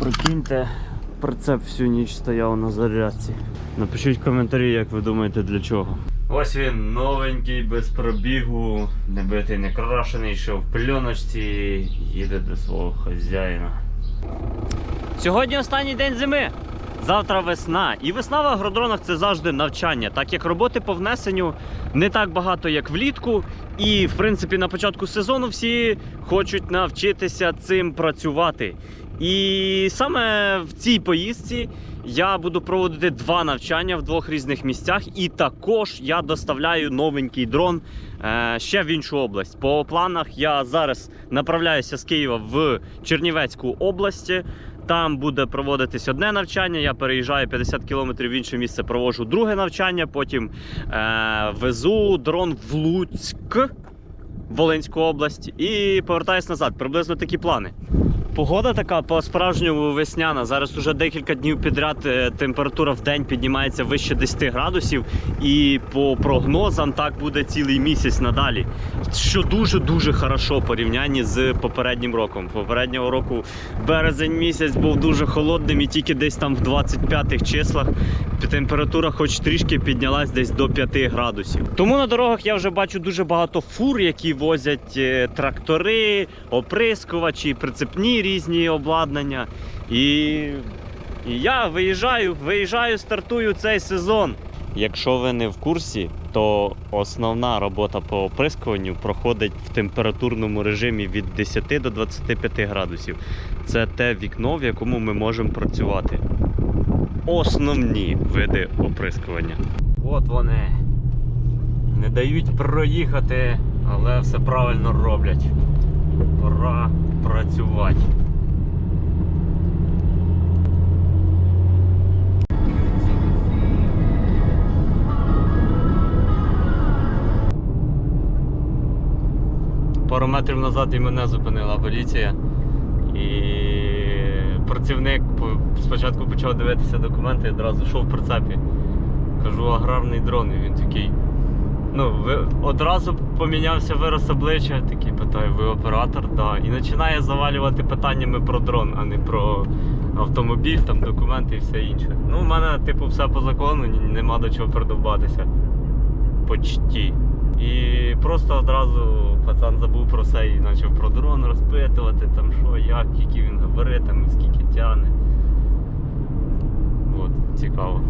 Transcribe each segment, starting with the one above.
Прикиньте, прицеп всю ніч стояв на зарядці. Напишіть в коментарі, як ви думаєте, для чого. Ось він новенький, без пробігу, не битий, не крашений, що в пленочці, їде до свого хазяїна. Сьогодні останній день зими. Завтра весна. І весна в агродронах це завжди навчання, так як роботи по внесенню не так багато, як влітку. І, в принципі, на початку сезону всі хочуть навчитися цим працювати. І саме в цій поїздці я буду проводити два навчання в двох різних місцях. І також я доставляю новенький дрон е, ще в іншу область. По планах я зараз направляюся з Києва в Чернівецьку область. Там буде проводитись одне навчання. Я переїжджаю 50 кілометрів в інше місце, проводжу друге навчання. Потім е, везу дрон в Луцьк, Волинську область, і повертаюсь назад. Приблизно такі плани. Погода така по-справжньому весняна. Зараз уже декілька днів підряд е, температура в день піднімається вище 10 градусів, і по прогнозам так буде цілий місяць надалі. Що дуже-дуже хорошо в порівнянні з попереднім роком. Попереднього року березень місяць був дуже холодним, і тільки десь там в 25-х числах температура хоч трішки піднялась десь до 5 градусів. Тому на дорогах я вже бачу дуже багато фур, які возять е, трактори, оприскувачі, прицепні різні обладнання. І, і я виїжджаю, виїжджаю, стартую цей сезон. Якщо ви не в курсі, то основна робота по оприскуванню проходить в температурному режимі від 10 до 25 градусів. Це те вікно, в якому ми можемо працювати. Основні види оприскування. От вони. Не дають проїхати, але все правильно роблять. Пора працювати. Пару метрів назад і мене зупинила поліція. І працівник спочатку почав дивитися документи одразу йшов в прицепі. Кажу, аграрний дрон. І він такий. Ну, ви одразу помінявся вираз обличчя, такий питаю, ви оператор? Да. І починає завалювати питаннями про дрон, а не про автомобіль, там документи і все інше. Ну, у мене, типу, все по закону, нема до чого придовбатися. Почті. І просто одразу пацан забув про все і почав про дрон розпитувати, там що, як, які він габаритами, скільки тягне. От, цікаво.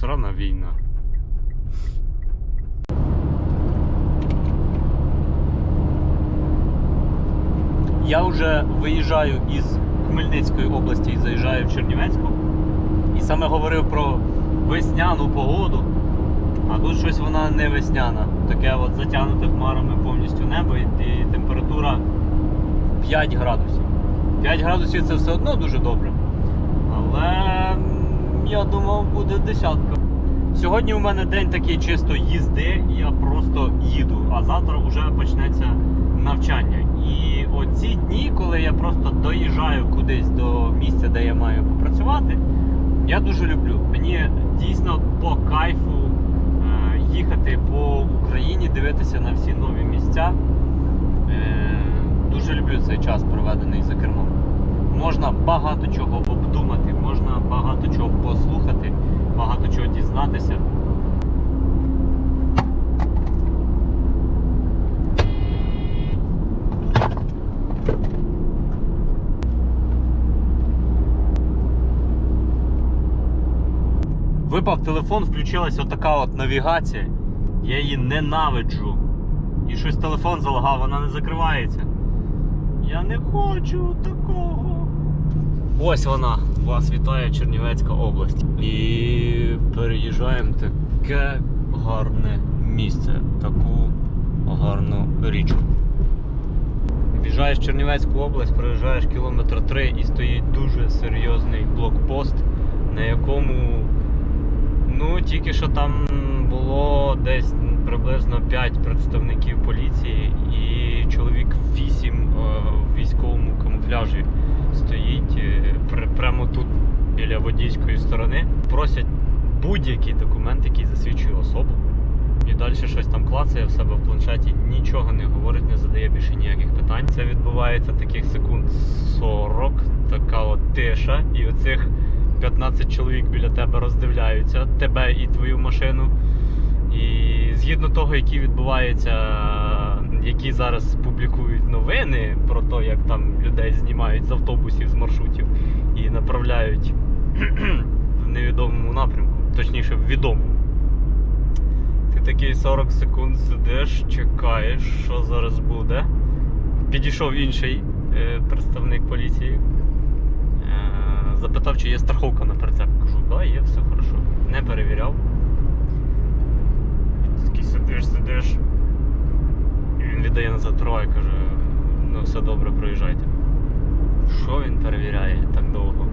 Срана війна. Я вже виїжджаю із Хмельницької області і заїжджаю в Чернівецьку. І саме говорив про весняну погоду. А тут щось вона не весняна. Таке от затягнуте хмарами повністю небо і, температура 5 градусів. 5 градусів це все одно дуже добре. Але я думав, буде десятка. Сьогодні у мене день такий чисто їзди, я просто їду, а завтра вже почнеться навчання. І оці дні, коли я просто доїжджаю кудись до місця, де я маю попрацювати, я дуже люблю. Мені дійсно по кайфу е, їхати по Україні, дивитися на всі нові місця. Е, дуже люблю цей час, проведений за кермом. Можна багато чого обдумати, багато чого послухати, багато чого дізнатися. Випав телефон, включилась отака от навігація. Я її ненавиджу. І щось телефон залагав, вона не закривається. Я не хочу такого. Ось вона. Вас вітає Чернівецька область. І переїжджаємо таке гарне місце, таку гарну річку. В'їжджаєш в Чернівецьку область, проїжджаєш кілометр 3 і стоїть дуже серйозний блокпост, на якому ну тільки що там було десь приблизно 5 представників поліції і чоловік 8 е, в військовому камуфляжі стоїть е, прямо тут біля водійської сторони. Просять будь-який документ, який засвідчує особу. І далі щось там клацає в себе в планшеті, нічого не говорить, не задає більше ніяких питань. Це відбувається таких секунд 40, така от тиша, і оцих 15 чоловік біля тебе роздивляються, тебе і твою машину. І згідно того, які відбуваються, які зараз публікують новини про те, як там людей знімають з автобусів, з маршрутів і направляють в невідомому напрямку, точніше, в відомому. Ти такий 40 секунд сидиш, чекаєш, що зараз буде. Підійшов інший е, представник поліції. Е, запитав, чи є страховка на прицеп. Кажу, да, є, все хорошо. Не перевіряв. Такий сидиш, сидиш. Він віддає назад і каже, ну все добре, проїжджайте. Що він перевіряє так довго?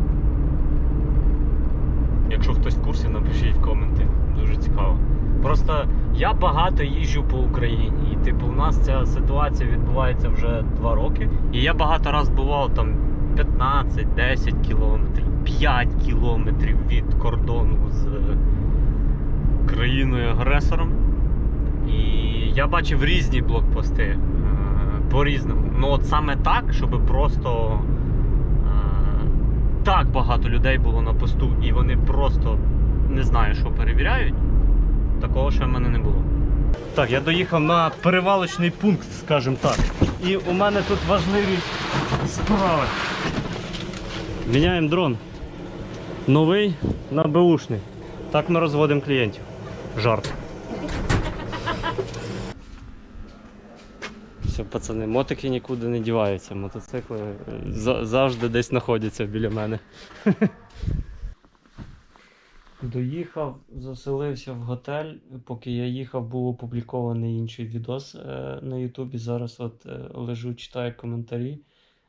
Якщо хтось в курсі, напишіть в коменти. Дуже цікаво. Просто я багато їжджу по Україні, і типу, у нас ця ситуація відбувається вже два роки. І я багато раз бував там 15-10 кілометрів, 5 кілометрів від кордону з країною-агресором. І я бачив різні блокпости е, по-різному. Ну от саме так, щоб просто е, так багато людей було на посту, і вони просто не знаю, що перевіряють. Такого ще в мене не було. Так, я доїхав на перевалочний пункт, скажімо так. І у мене тут важливі справи. Міняємо дрон. Новий на беушний. Так ми розводимо клієнтів. Жарт. Все, пацани, мотики нікуди не діваються. Мотоцикли е, за- завжди десь знаходяться біля мене. Доїхав, заселився в готель. Поки я їхав, був опублікований інший відос е, на Ютубі. Зараз от е, лежу, читаю коментарі,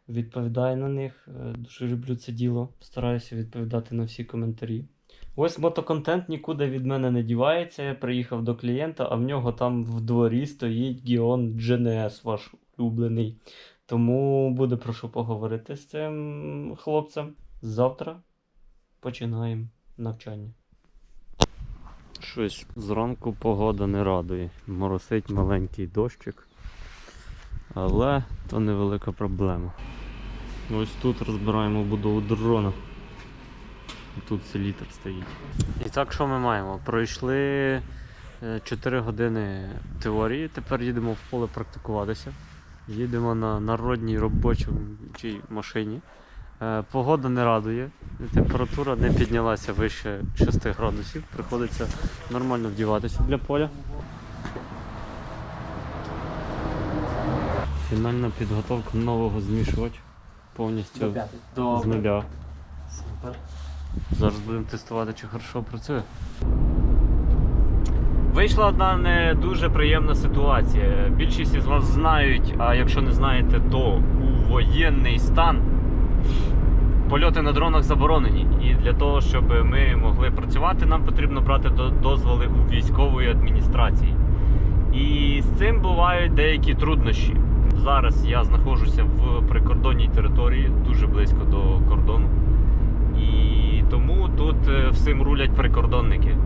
відповідаю на них. Дуже люблю це діло. Стараюся відповідати на всі коментарі. Ось мотоконтент нікуди від мене не дівається. Я приїхав до клієнта, а в нього там в дворі стоїть Гіон GNS, ваш улюблений. Тому буде про що поговорити з цим хлопцем. Завтра починаємо навчання. Щось зранку погода не радує. Моросить маленький дощик. Але то невелика проблема. Ось тут розбираємо будову дрона. Тут селітр стоїть. І так, що ми маємо? Пройшли 4 години теорії, тепер їдемо в поле практикуватися. Їдемо на народній робочій машині. Е, Погода не радує, температура не піднялася вище 6 градусів. Приходиться нормально вдіватися для поля. Фінальна підготовка нового змішувача. Повністю з нуля. Супер. Зараз будемо тестувати, чи хорошо працює. Вийшла одна не дуже приємна ситуація. Більшість із вас знають, а якщо не знаєте, то у воєнний стан польоти на дронах заборонені. І для того, щоб ми могли працювати, нам потрібно брати дозволи у військової адміністрації. І з цим бувають деякі труднощі. Зараз я знаходжуся в прикордонній території, дуже близько до кордону. І тому тут е, всім рулять прикордонники.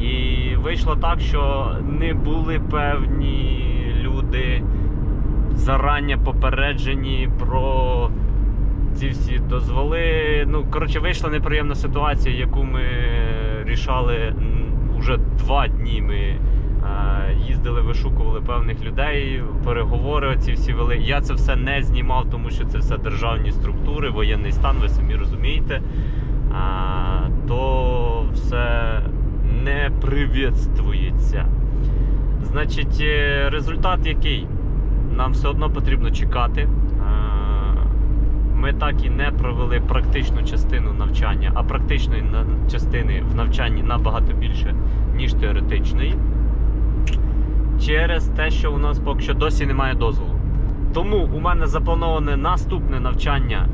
І вийшло так, що не були певні люди зарані попереджені про ці всі дозволи. Ну, коротше, вийшла неприємна ситуація, яку ми рішали м, уже два дні. Ми е, їздили, вишукували певних людей, переговори ці всі вели. Я це все не знімав, тому що це все державні структури, воєнний стан, ви самі розумієте. То все не привітствується. Значить, е, результат який? Нам все одно потрібно чекати. Ми так і не провели практичну частину навчання, а практичної частини в навчанні набагато більше, ніж теоретичної. Через те, що у нас поки що досі немає дозволу. Тому у мене заплановане наступне навчання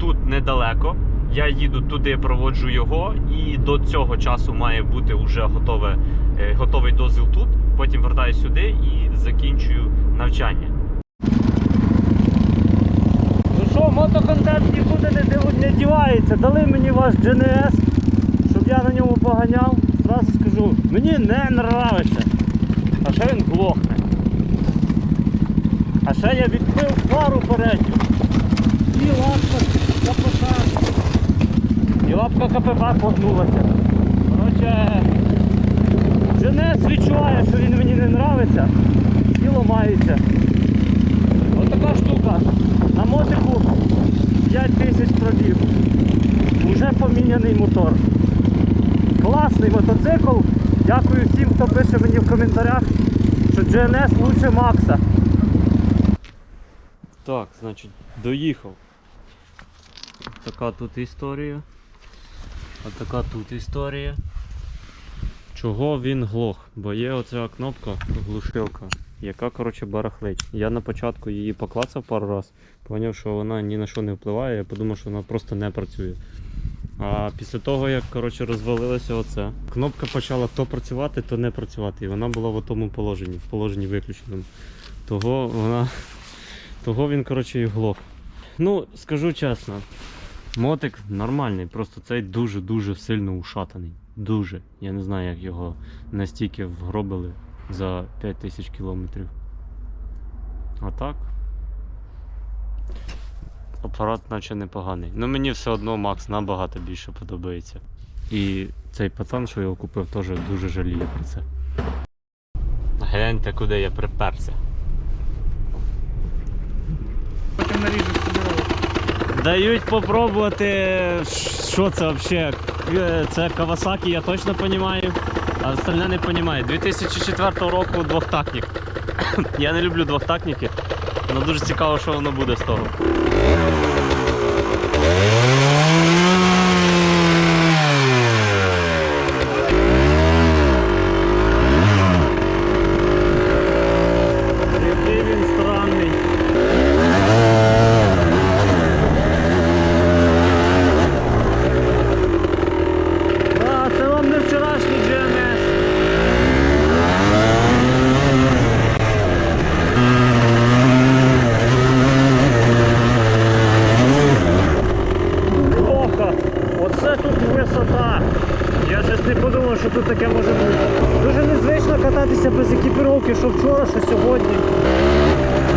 тут недалеко. Я їду туди, проводжу його, і до цього часу має бути вже готове, е, готовий дозвіл тут. Потім вертаюся сюди і закінчую навчання. Ну що, мотоконтент нікуди не, не дівається. Дали мені ваш GNS, щоб я на ньому поганяв. одразу скажу, мені не нравиться. А ще він глохне. А ще я відбив фару передню. І лапка КПП. І лапка КПП погнулася. Коротше, Женес відчуває, що він мені не нравиться і ламається. Ось така штука. На мотику 5 тисяч пробіг. Уже поміняний мотор. Класний мотоцикл. Дякую всім, хто пише мені в коментарях, що GNS лучше Макса. Так, значить, доїхав. Така тут історія. А така тут історія. Чого він глох? Бо є оця кнопка глушилка, яка коротше барахлить. Я на початку її поклацав пару раз, поняв, що вона ні на що не впливає, я подумав, що вона просто не працює. А після того, як коротше, розвалилося оце, кнопка почала то працювати, то не працювати. І вона була в тому положенні, в положенні виключеному. Того вона. Того він, коротше, і глох. Ну, скажу чесно, мотик нормальний, просто цей дуже-дуже сильно ушатаний. Дуже. Я не знаю, як його настільки вгробили за 5000 кілометрів. А так. Апарат наче непоганий. Ну мені все одно Макс набагато більше подобається. І цей пацан, що його купив, теж дуже жаліє про це. Гляньте, куди я приперся. Потім наріжеш Дають попробувати, що це взагалі. Це Кавасакі, я точно розумію, а остальне не розумію. 2004 року двохтактник. Я не люблю двохтактники, але дуже цікаво, що воно буде з того. Який він странний. А, це вам не вчорашній GMS. Плохо. Оце тут висота. Я щось не подумав, що тут таке може бути. Дуже незвично кататися без екіпіровки, що вчора, що сьогодні.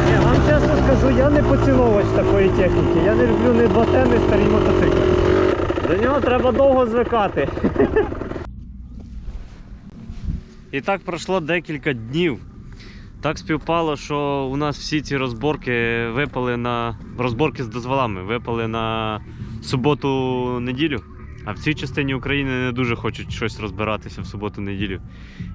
Ні, вам чесно скажу, я не поціновувач такої техніки. Я не люблю ні 2Т, ні старі мотоцикли. До нього треба довго звикати. І так пройшло декілька днів. Так співпало, що у нас всі ці розборки випали на розборки з дозволами, випали на суботу-неділю. А в цій частині України не дуже хочуть щось розбиратися в суботу-неділю.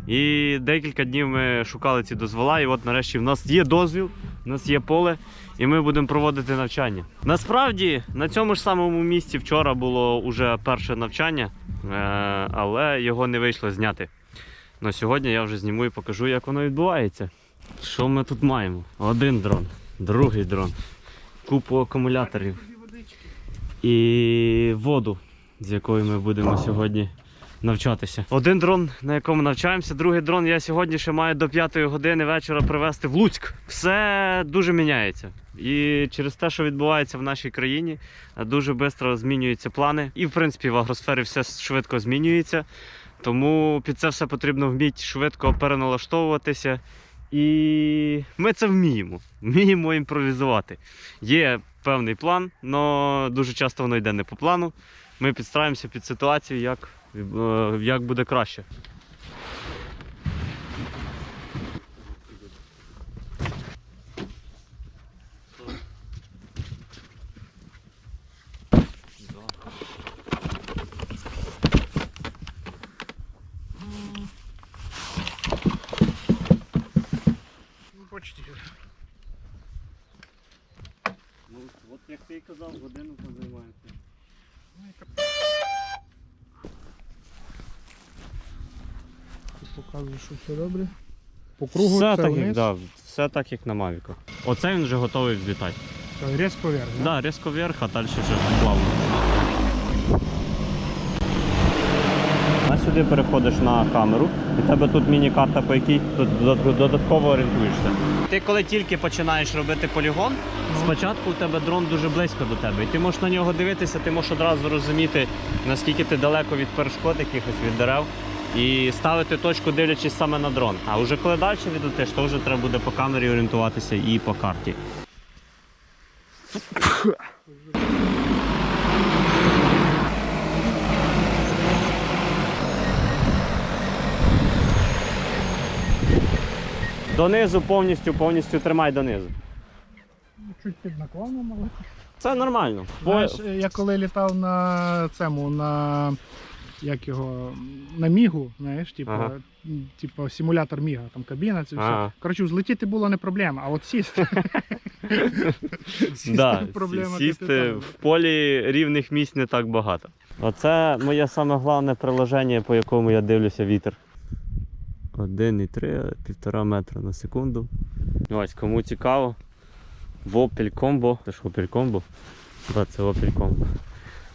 І декілька днів ми шукали ці дозвола, і от нарешті в нас є дозвіл, в нас є поле, і ми будемо проводити навчання. Насправді на цьому ж самому місці вчора було уже перше навчання, е, але його не вийшло зняти. Ну сьогодні я вже зніму і покажу, як воно відбувається. Що ми тут маємо? Один дрон, другий дрон, купу акумуляторів і воду, з якою ми будемо сьогодні навчатися. Один дрон, на якому навчаємося, другий дрон я сьогодні ще маю до 5 години вечора привезти в Луцьк. Все дуже міняється. І через те, що відбувається в нашій країні, дуже швидко змінюються плани. І в принципі в агросфері все швидко змінюється. Тому під це все потрібно вміти швидко переналаштовуватися. І ми це вміємо. Вміємо імпровізувати. Є певний план, але дуже часто воно йде не по плану. Ми підстраємося під ситуацію, як, е, як буде краще. Почти. Ну, от як ти і казав, годину позаймаємося. Показує, що все добре. По кругу все, це так, вниз. як, да, все так, як на Мавіку. Оце він вже готовий взлітати. Резко вверх, да? да, резко вверх, а далі вже плавно. А сюди переходиш на камеру, і в тебе тут міні-карта, по якій тут додатково орієнтуєшся. Ти коли тільки починаєш робити полігон, спочатку у тебе дрон дуже близько до тебе. І ти можеш на нього дивитися, ти можеш одразу розуміти, наскільки ти далеко від перешкод, якихось від дерев. і ставити точку, дивлячись саме на дрон. А вже коли далі відлетиш, то вже треба буде по камері орієнтуватися і по карті. Донизу повністю, повністю тримай донизу. Чуть під наклоном, але. Це нормально. Знаєш, я коли літав на цьому, на як його, на мігу, знаєш, типу, Ага. типу симулятор міга, там кабіна, це все. Ага. Коротше, злетіти було не проблема, а от сісти. Сісти проблема сісти в полі рівних місць не так багато. Оце моє саме головне приложення, по якому я дивлюся вітер. 1,3, півтора метра на секунду. Ось, кому цікаво. В Opel Combo. Це ж Opel Combo? Так, це Opel Combo.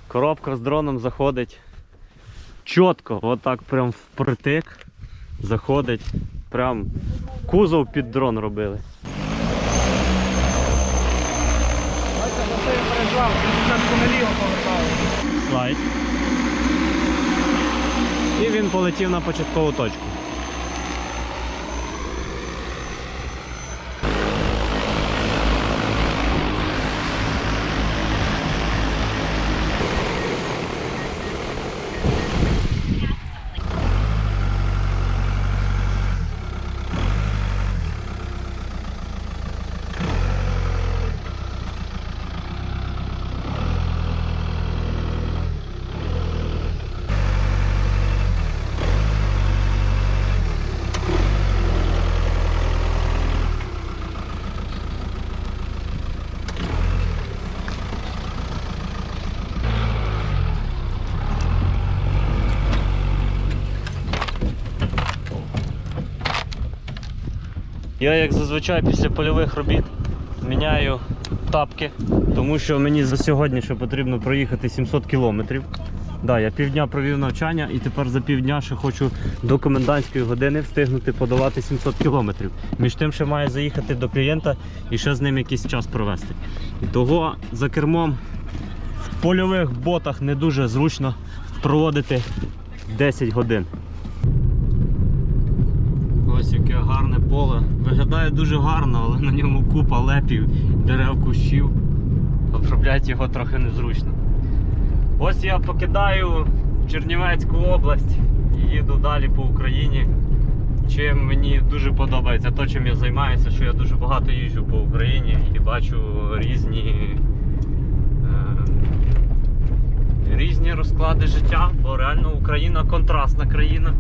Коробка з дроном заходить чітко, отак прям впритик. Заходить. Прям кузов під дрон робили. Слайд. І він полетів на початкову точку. Я, як зазвичай, після польових робіт міняю тапки, тому що мені за сьогодні ще потрібно проїхати 700 кілометрів. Да, я півдня провів навчання і тепер за півдня ще хочу до комендантської години встигнути подолати 700 кілометрів. Між тим, ще маю заїхати до клієнта і ще з ним якийсь час провести. Того за кермом в польових ботах не дуже зручно проводити 10 годин. Ось яке гарне поле. Виглядає дуже гарно, але на ньому купа лепів, дерев, кущів. Обробляти його трохи незручно. Ось я покидаю Чернівецьку область і їду далі по Україні. Чим мені дуже подобається то, чим я займаюся, що я дуже багато їжджу по Україні і бачу різні, е, різні розклади життя, бо реально Україна контрастна країна.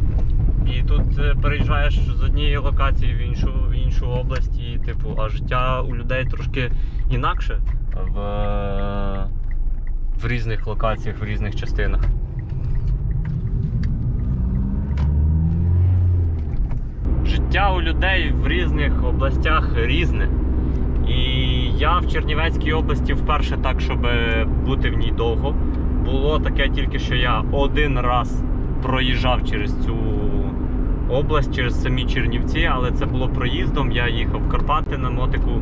І тут е, переїжджаєш з однієї локації в іншу, в іншу область, і типу, а життя у людей трошки інакше в, в різних локаціях, в різних частинах. Життя у людей в різних областях різне. І я в Чернівецькій області вперше так, щоб бути в ній довго. Було таке тільки, що я один раз проїжджав через цю область, через самі Чернівці, але це було проїздом. Я їхав в Карпати на мотику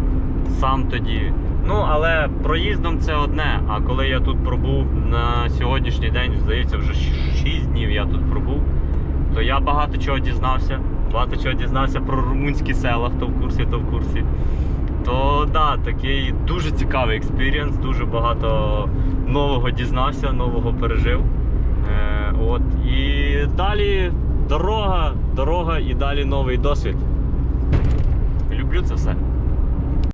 сам тоді. Ну, але проїздом це одне. А коли я тут пробув на сьогоднішній день, здається, вже 6 днів я тут пробув, то я багато чого дізнався. Багато чого дізнався про румунські села, хто в курсі, то в курсі. То да, такий дуже цікавий експірієнс, дуже багато нового дізнався, нового пережив. Е, от. І далі дорога, дорога і далі новий досвід. Люблю це все.